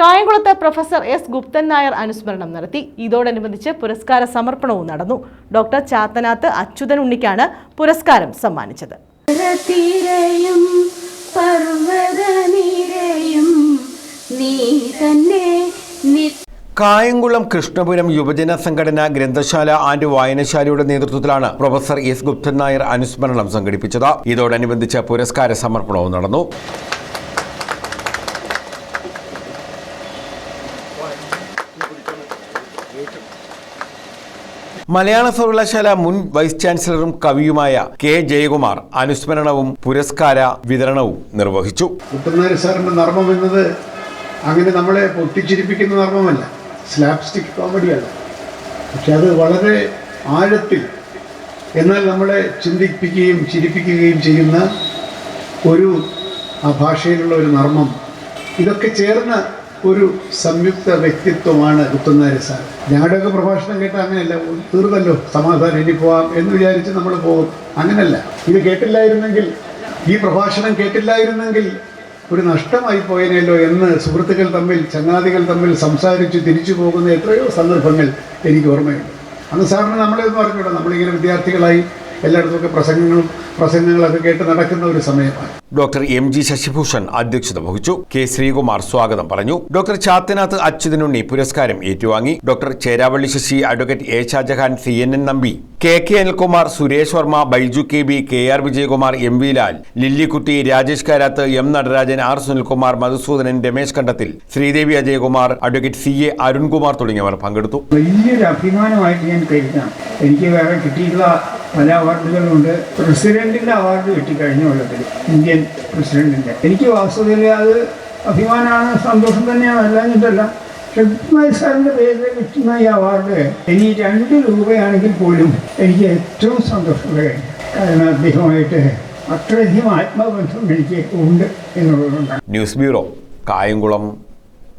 കായംകുളത്ത് professor S Guptan Nair അനുസ്മരണം നടത്തി. ഇതോടനുബന്ധിച്ച് പുരസ്കാര സമർപ്പണവും നടന്നു. ഡോക്ടർ ചാത്തനാത്ത് അച്യുതൻ ഉണ്ണിക്കാണ് പുരസ്കാരം സമ്മാനിച്ചത്. കായംകുളം കൃഷ്ണപുരം യുവജന സംഘടന ഗ്രന്ഥശാല ആൻഡ് വായനശാലയുടെ നേതൃത്വത്തിലാണ് പ്രൊഫസർ എസ് ഗുപ്തൻ നായർ അനുസ്മരണം സംഘടിപ്പിച്ചത്. ഇതോടനുബന്ധിച്ച് പുരസ്കാര സമർപ്പണവും നടന്നു. മലയാള സർവകലാശാല മുൻ വൈസ് ചാൻസലറും കവിയുമായ കെ ജയകുമാർ അനുസ്മരണവും പുരസ്കാര വിതരണവും നിർവഹിച്ചു. കുട്ടനാരി സാറിന്റെ നർമ്മം എന്നത് അങ്ങനെ നമ്മളെ പൊട്ടിച്ചിരിപ്പിക്കുന്ന നർമ്മമല്ല. സ്ലാപ്സ്റ്റിക് കോമഡിയല്ല പക്ഷെ അത് വളരെ ആഴത്തിൽ എന്നാൽ നമ്മളെ ചിന്തിപ്പിക്കുകയും ചിരിപ്പിക്കുകയും ചെയ്യുന്ന ഒരു ആ ഭാഷയിലുള്ള ഒരു നർമ്മം. ഇതൊക്കെ ചേർന്ന ഒരു സംയുക്ത വ്യക്തിത്വമാണ് കുത്തുന്നാരി സാർ ഞങ്ങളുടെയൊക്കെ പ്രഭാഷണം കേട്ടാൽ അങ്ങനെയല്ല തീർന്നല്ലോ സമാധാനം ഇനി പോവാം എന്ന് വിചാരിച്ച് നമ്മൾ പോകും. അങ്ങനല്ല. ഇത് കേട്ടില്ലായിരുന്നെങ്കിൽ ഈ പ്രഭാഷണം കേട്ടില്ലായിരുന്നെങ്കിൽ ഒരു നഷ്ടമായി പോയനല്ലോ എന്ന് സുഹൃത്തുക്കൾ തമ്മിൽ ചങ്ങാതികൾ തമ്മിൽ സംസാരിച്ച് തിരിച്ചു പോകുന്ന എത്രയോ സന്ദർഭങ്ങൾ എനിക്ക് ഓർമ്മയുണ്ട്. അന്ന് സാറിന് നമ്മളെന്ന് പറഞ്ഞൂടാ നമ്മളിങ്ങനെ വിദ്യാർത്ഥികളായി എല്ലായിടത്തുമൊക്കെ പ്രസംഗങ്ങളും പ്രസംഗങ്ങളൊക്കെ കേട്ട് നടക്കുന്ന ഒരു സമയമാണ്. ഡോക്ടർ എം ജി ശശിഭൂഷൺ അധ്യക്ഷത വഹിച്ചു. കെ ശ്രീകുമാർ സ്വാഗതം പറഞ്ഞു. ഡോക്ടർ ചാത്തനാഥ് അച്യുതനുണ്ണി പുരസ്കാരം ഏറ്റുവാങ്ങി. Doctor Cheravally Sasi advocate A Shajahan C N N Nambi K K Anilkumar Suresh Varma Baiju K B K R Vijayakumar M V Lal Lillikutty Rajesh Karath M Natarajan R Sunilkumar Madhusoodanan Ramesh Kandathil Sreedevi Ajayakumar advocate C A Arunkumar തുടങ്ങിയവർ പങ്കെടുത്തു. വലിയൊരു അഭിമാനമായിട്ട് ഞാൻ കരുതാം. എനിക്ക് വേറെ കിട്ടിയിട്ടുള്ള പല അവാർഡുകളുണ്ട് പ്രസിഡന്റിന്റെ അവാർഡ് കിട്ടി കഴിഞ്ഞ കൊല്ലത്തിൽ ഇന്ത്യൻ പ്രസിഡന്റിന്റെ. എനിക്ക് വാസ്തവത്തിൽ അത് അഭിമാനമാണ് സന്തോഷം തന്നെയാണ് അല്ലാഞ്ഞിട്ടല്ല ഷെഡ്മായി സാറിന്റെ പേരിൽ കിട്ടുന്ന ഈ അവാർഡ് ഇനി രണ്ട് രൂപയാണെങ്കിൽ പോലും എനിക്ക് ഏറ്റവും സന്തോഷമുള്ള കാരണം അദ്ദേഹമായിട്ട് അത്രയധികം ആത്മബന്ധം എനിക്ക് ഉണ്ട് എന്നുള്ളതുകൊണ്ടാണ്. News bureau Kayamkulam.